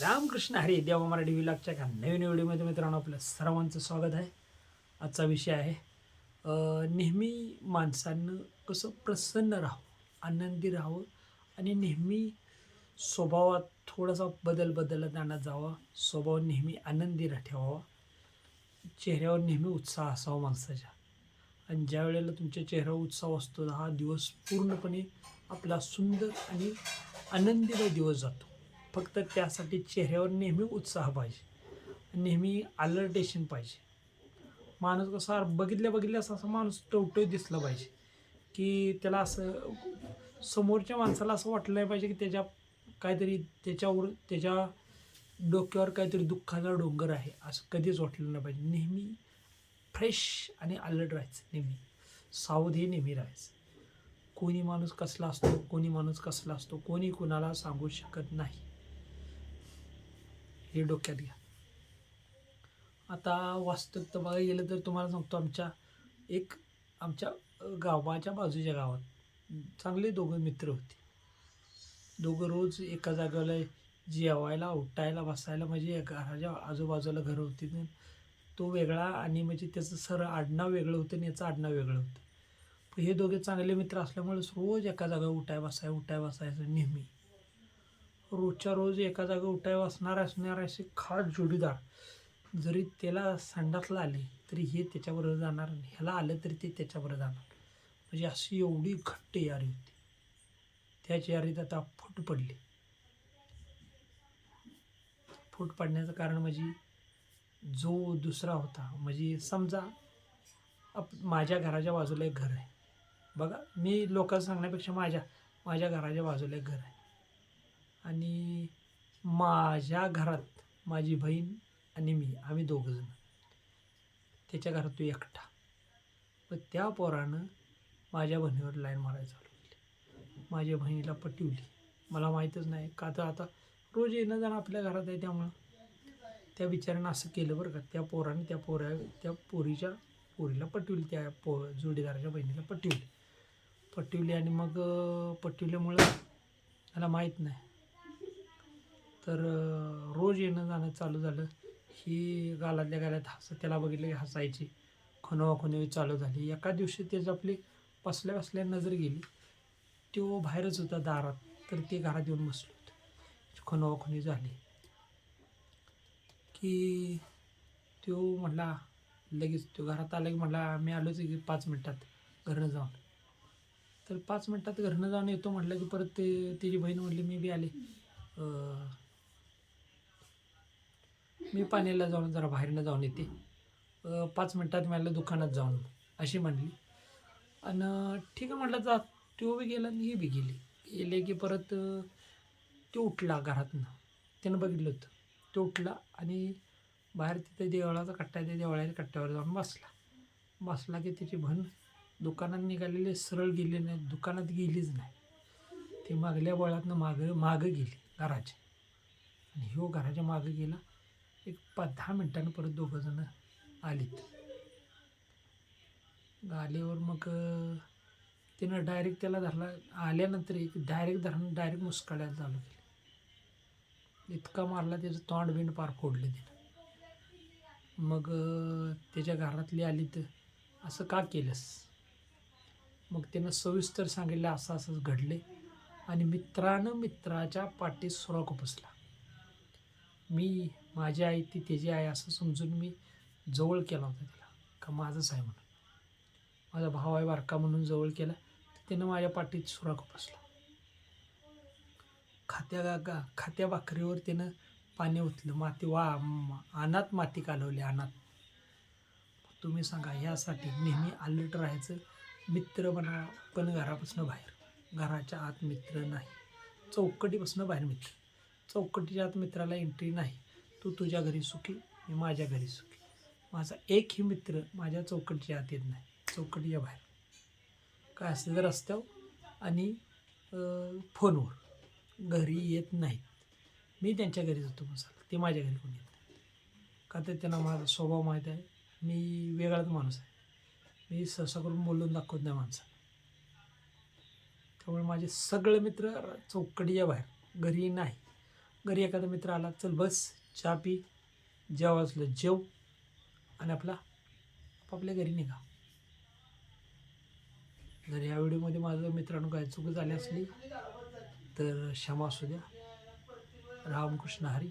रामकृष्ण हरी देवा मराठी विलागच्या एका नवीन व्हिडिओमध्ये मित्रांनो आपलं सर्वांचं स्वागत आहे. आजचा विषय आहे नेहमी माणसांना कसं प्रसन्न राहावं आनंदी राहावं आणि नेहमी स्वभावात थोडासा बदल बदलत आणत जावा स्वभाव नेहमी आनंदी ठेवावा चेहऱ्यावर नेहमी उत्साह असावा माणसाच्या. आणि ज्या वेळेला तुमच्या चेहऱ्यावर उत्साह असतो हा दिवस पूर्णपणे आपला सुंदर आणि आनंदीमय दिवस जातो. फक्त त्यासाठी चेहऱ्यावर नेहमी उत्साह पाहिजे. नेहमी अलर्टेशन पाहिजे. माणूस कसा बघितल्या बघितल्यास असा माणूस टवटव दिसला पाहिजे. की त्याला असं समोरच्या माणसाला असं वाटलं नाही पाहिजे की त्याच्या काहीतरी त्याच्यावर त्याच्या डोक्यावर काहीतरी दुःखाचा डोंगर आहे. असं कधीच वाटलं नाही पाहिजे. नेहमी फ्रेश आणि अलर्ट राहायचं. नेहमी सावध हे नेहमी राहायचं. कोणी माणूस कसला असतो कोणी माणूस कसला असतो कोणी कुणाला सांगू शकत नाही. हे डोक्यात घ्या. आता वास्तविकता बघा गेलं तर तुम्हाला सांगतो आमच्या एक आमच्या गावाच्या बाजूच्या गावात चांगले दोघं मित्र होते. दोघं रोज एका जागेला जेवायला उठायला बसायला म्हणजे घराच्या आजूबाजूला घरं होती. तो वेगळा आणि म्हणजे त्याचं सर आडनाव वेगळं होतं आणि याचं आडनाव वेगळं होतं. पण हे दोघे चांगले मित्र असल्यामुळे रोज एका जागा उठाय बसाय उठाय बसायचं नेहमी. रोजच्या रोज एका जागा उठाय बसणार असणार असे खास जोडीदार जरी त्याला संडासला आले तरी हे त्याच्याबरोबर जाणार आणि ह्याला आलं तरी ते त्याच्याबरोबर जाणार. म्हणजे अशी एवढी घट्ट यारी होती. त्याची यारीत आता फूट पडली. फूट पडण्याचं कारण म्हणजे जो दुसरा होता म्हणजे समजा आप माझ्या घराच्या बाजूला एक घर आहे. बघा मी लोकांना सांगण्यापेक्षा माझ्या माझ्या घराच्या बाजूला एक घर आहे. आणि माझ्या घरात माझी बहीण आणि मी आम्ही दोघंजण त्याच्या घरात तो एकटा. पण त्या पोरानं माझ्या बहिणीवर लाईन मारायला चालू केली. माझ्या बहिणीला पटवली. मला माहीतच नाही का तर आता रोज येणं जाणं आपल्या घरात आहे त्यामुळं. त्या बिचाऱ्यानं असं केलं बरं का. त्या पोराने त्या पोऱ्या त्या पोरीच्या पोरीला पटवली त्या पो जोडीदाराच्या बहिणीला पटवली. पटवली आणि मग पटवल्यामुळं मला माहीत नाही. तर रोज येणं जाणं चालू झालं. ही गालातल्या गालात हस त्याला बघितलं की हसायची. खुनवाखुनवी चालू झाली. एका दिवशी त्याचं आपली बसल्या बसल्या नजर गेली. तो बाहेरच होता दारात. तर ते घरात येऊन बसलो होतो. झाली. की तो म्हटला लगेच तो घरात आला की म्हटला मी आलोच की पाच मिनटात घरनं जाऊन. तर पाच मिनटात घरनं जाऊन येतो म्हटलं की परत ते तिची बहीण म्हटली मी बी आले. मी पाण्याला जाऊन जरा बाहेरनं जाऊन येते. पाच मिनटात मला दुकानात जाऊन अशी म्हणली. आणि ठीक आहे म्हटलं जा. तो बी गेला आणि ही बी गेली. गेले की परत तो उठला घरातनं. त्यानं बघितलं होतं. तो उठला आणि बाहेर तिथे देवळाचा कट्टा आहे त्या देवळाच्या कट्ट्यावर जाऊन बसला. बसला की त्याची भन दुकानात निघालेले सरळ गेले नाही दुकानात गेलीच नाही. ती मागल्या बळातनं मागं मागं गेली घराच्या. आणि ह्यो घराच्या मागं गेला. एक पाच दहा मिनटानं परत दोघंजणं आलीत. आल्यावर मग तिनं डायरेक्ट त्याला धरला. आल्यानंतर एक डायरेक्ट धरणं डायरेक्ट मुसकाडायला चालू केलं. इतका मारला त्याचं तोंड बिंड पार फोडले तिनं मग त्याच्या घरातली आली तर असं का केलंस? मग त्यानं सविस्तर सांगितलं असं असंच घडले आणि मित्रानं मित्राच्या पाठीत सुराख बसला मी माझी आई ती त्याची आई असं समजून मी जवळ केला होता तिला. का माझंच आहे म्हणून. माझा भाव आहे बारका म्हणून जवळ केला. तर त्यानं माझ्या पाठीत सुराख बसला. खात्या गागा गा खात्या भाकरीवर त्यानं पाणी ओतलं. माती वा अनात माती कालवली अनात तुम्ही सांगा ह्यासाठी नेहमी अलर्ट राहायचं मित्र म्हणा पण घरापासून बाहेर. घराच्या आत मित्र नाही. चौकटीपासून बाहेर मित्र. चौकटीच्या आत मित्राला एंट्री नाही. तू तुझ्या घरी सुखी मी माझ्या घरी सुखी. माझा एकही मित्र माझ्या चौकटीच्या आत येत नाही. चौकटीच्या बाहेर. काय असलं तर रस्त्यावर आणि फोनवर. घरी येत नाहीत. मी त्यांच्या घरी जातो बसायला ते माझ्या घरी कोणी येत नाही. का तर त्यांना माझा स्वभाव माहीत आहे. मी वेगळाच माणूस आहे. मी सहसा करून बोलून दाखवत नाही माणसाला. त्यामुळे माझे सगळे मित्र चौकटीच्या बाहेर. घरी नाही. घरी एखादा मित्र आला चल बस चहा पी जेव्हा असलं जेव आणि आपला आपापल्या घरी निघा. जर या व्हिडिओमध्ये माझं मित्रांनो काय चूक झाली असली तर क्षमा असू द्या. रामकृष्ण हरी.